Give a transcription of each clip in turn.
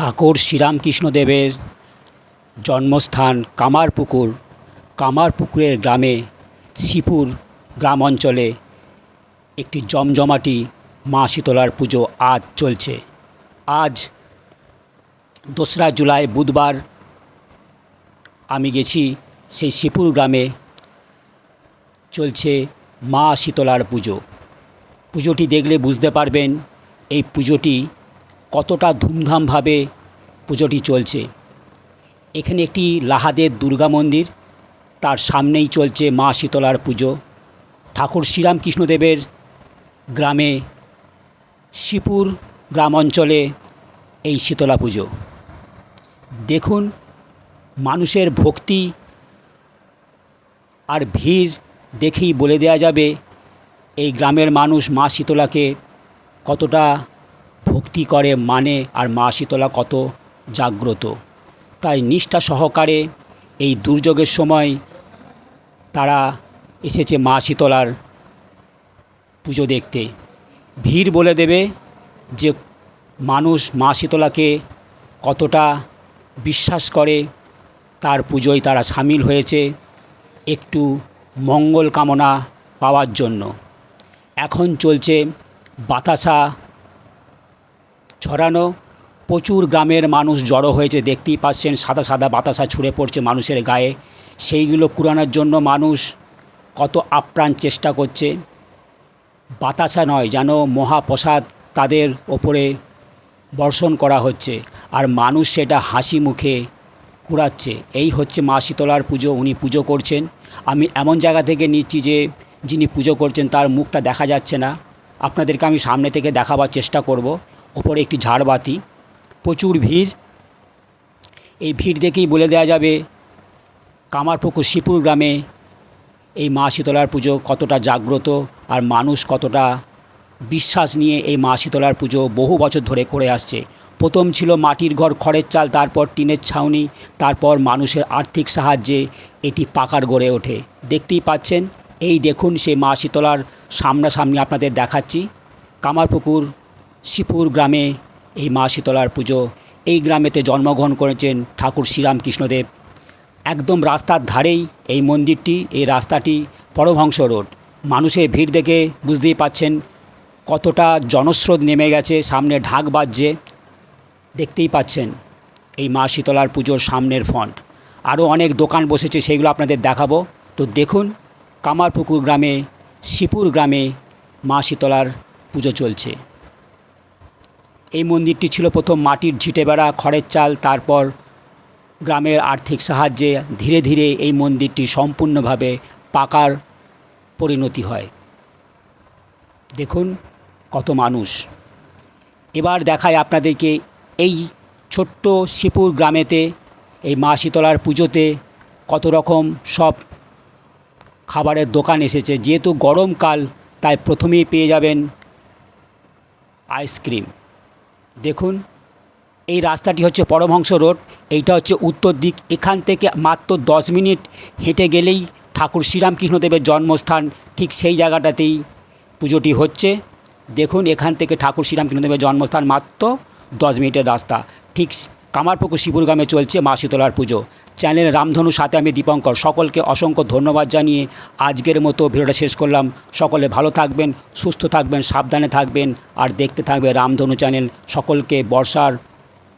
ঠাকুর শ্রীরামকৃষ্ণদেবের জন্মস্থান কামারপুকুর, কামারপুকুরের গ্রামে শিপুর গ্রাম অঞ্চলে একটি জমজমাটি মা শীতলার পুজো আজ চলছে। আজ দোসরা জুলাই বুধবার আমি গেছি সেই শিপুর গ্রামে চলছে মা শীতলার পুজো। পুজোটি দেখলে বুঝতে পারবেন, এই পুজোটি কতটা ধুমধামভাবে পুজোটি চলছে। এখানে একটি লাহাদের দুর্গা মন্দির, তার সামনেই চলছে মা শীতলার পুজো। ঠাকুর শ্রীরামকৃষ্ণদেবের গ্রামে, শিপুর গ্রাম অঞ্চলে এই শীতলা পুজো। দেখুন, মানুষের ভক্তি আর ভিড় দেখেই বলে দেওয়া যাবে, এই গ্রামের মানুষ মা শীতলাকে কতটা ভক্তি করে মানে আর মা শীতলা কত জাগ্রত। তাই নিষ্ঠা সহকারে এই দুর্যোগের সময় তারা এসেছে মা শীতলার পুজো দেখতে। ভিড় বলে দেবে যে মানুষ মা শীতলাকে কতটা বিশ্বাস করে, তার পুজোয় তারা সামিল হয়েছে একটু মঙ্গল কামনা পাওয়ার জন্য। এখন চলছে বাতাসা ছড়ানো। প্রচুর গ্রামের মানুষ জড়ো হয়েছে, দেখতেই পাচ্ছেন সাদা সাদা বাতাসা ছুঁড়ে পড়ছে মানুষের গায়ে। সেইগুলো কুড়ানোর জন্য মানুষ কত আপ্রাণ চেষ্টা করছে। বাতাসা নয়, যেন মহাপ্রসাদ তাদের ওপরে বর্ষণ করা হচ্ছে আর মানুষ সেটা হাসি মুখে কুড়াচ্ছে। এই হচ্ছে মা শীতলার পুজো, উনি পুজো করছেন। আমি এমন জায়গা থেকে নিচ্ছি যে, যিনি পুজো করছেন তার মুখটা দেখা যাচ্ছে না। আপনাদেরকে আমি সামনে থেকে দেখাবার চেষ্টা করব। ওপরে একটি ঝাড়বাতি, প্রচুর ভিড়। এই ভিড় দেখেই বলে দেওয়া যাবে, কামারপুকুর শিপুর গ্রামে এই মা শীতলার পুজো কতটা জাগ্রত আর মানুষ কতটা বিশ্বাস নিয়ে এই মা শীতলার পুজো বহু বছর ধরে করে আসছে। প্রথম ছিল মাটির ঘর, খড়ের চাল, তারপর টিনের ছাউনি, তারপর মানুষের আর্থিক সাহায্যে এটি পাকার গড়ে ওঠে। দেখতেই পাচ্ছেন, এই দেখুন সেই মা শীতলার সামনাসামনি আপনাদের দেখাচ্ছি। কামারপুকুর শিপুর গ্রামে এই মা শীতলার পুজো, এই গ্রামেতে জন্মগ্রহণ করেছেন ঠাকুর শ্রীরামকৃষ্ণদেব একদম রাস্তার ধারেই এই মন্দিরটি, এই রাস্তাটি পরমহংস রোড। মানুষের ভিড় দেখে বুঝতেই পাচ্ছেন কতটা জনস্রোত নেমে গেছে, সামনে ঢাক বাজছে। দেখতেই পাচ্ছেন এই মা শীতলার পুজোর সামনের ফন্ট আরও অনেক দোকান বসেছে, সেগুলো আপনাদের দেখাবো। তো দেখুন, কামারপুকুর গ্রামে, শিপুর গ্রামে মা শীতলার পুজো চলছে। এই মন্দিরটি ছিল প্রথম মাটির ঝিটে বেড়া, খড়ের চাল, তারপর গ্রামের আর্থিক সাহায্যে ধীরে ধীরে এই মন্দিরটি সম্পূর্ণভাবে পাকার পরিণতি হয়। দেখুন কত মানুষ। এবার দেখায় আপনাদেরকে এই ছোট্ট শিপুর গ্রামেতে, এই মা শীতলার পুজোতে কত রকম সব খাবারের দোকান এসেছে। যেহেতু গরমকাল, তাই প্রথমেই পেয়ে যাবেন আইসক্রিম। দেখুন, এই রাস্তাটি হচ্ছে পরমহংস রোড, এইটা হচ্ছে উত্তর দিক। এখান থেকে মাত্র দশ মিনিট হেঁটে গেলেই ঠাকুর শ্রীরামকৃষ্ণদেবের জন্মস্থান, ঠিক সেই জায়গাটাতেই পুজোটি হচ্ছে। দেখুন, এখান থেকে ঠাকুর শ্রীরামকৃষ্ণদেবের জন্মস্থান মাত্র দশ মিনিটের রাস্তা, ঠিক কামারপুকুর শিবুরগ্রামে চলছে মা শীতলার পুজো। চ্যানেল রামধনু, সাথে আমি দীপঙ্কর। সকলকে অসংখ্য ধন্যবাদ জানিয়ে আজকের মতো ভিডিওটা শেষ করলাম। সকলে ভালো থাকবেন, সুস্থ থাকবেন, সাবধানে থাকবেন, আর দেখতে থাকবে রামধনু চ্যানেল। সকলকে বর্ষার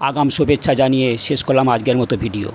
আগাম শুভেচ্ছা জানিয়ে শেষ করলাম আজকের মতো ভিডিও।